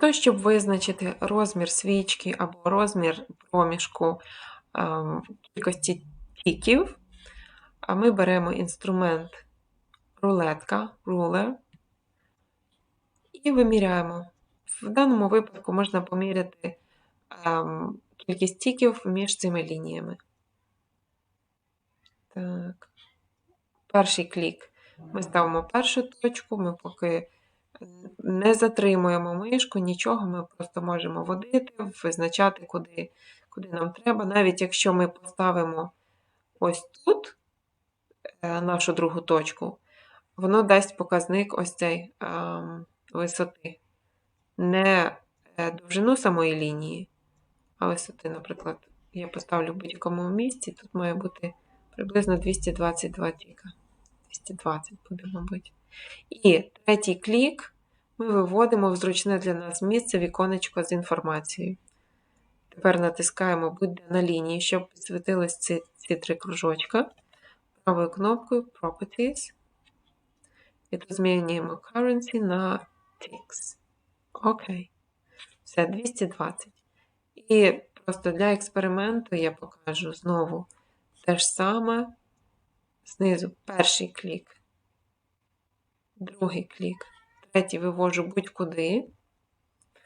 того, щоб визначити розмір свічки або розмір проміжку ем, кількості тіків, ми беремо інструмент рулетка, рулер, і виміряємо. В даному випадку можна поміряти ем, кількість тіків між цими лініями. Так. Перший клік. Ми ставимо першу точку, ми поки не затримуємо мишку, нічого, ми просто можемо водити, визначати, куди, куди нам треба. Навіть якщо ми поставимо ось тут е, нашу другу точку, воно дасть показник ось цей ем, висоти. Не е, довжину самої лінії, а висоти, наприклад, я поставлю в будь-якому місці, тут має бути приблизно 222 тіка. 220 буде, мабуть. І третій клік ми виводимо в зручне для нас місце віконечко з інформацією. Тепер натискаємо будь-де на лінії, щоб підсвітились ці, ці три кружочка. Правою кнопкою Properties. І тут змінюємо Currency на Ticks. Окей. Все, 220. І просто для експерименту я покажу знову те ж саме. Знизу перший клік, другий клік, третій вивожу будь-куди.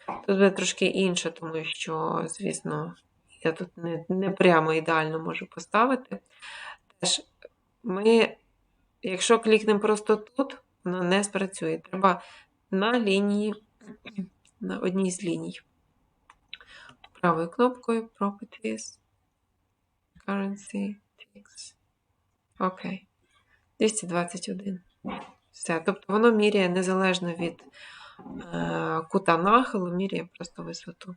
Тут буде трошки інше, тому що, звісно, я тут не, не прямо ідеально можу поставити. Теж ми, якщо клікнемо просто тут, воно не спрацює. Треба на лінії, на одній з ліній. Правою кнопкою Properties, Currency, Ticks. Окей. 221. Все. Тобто воно міряє незалежно від е, кута нахилу, міряє просто висоту.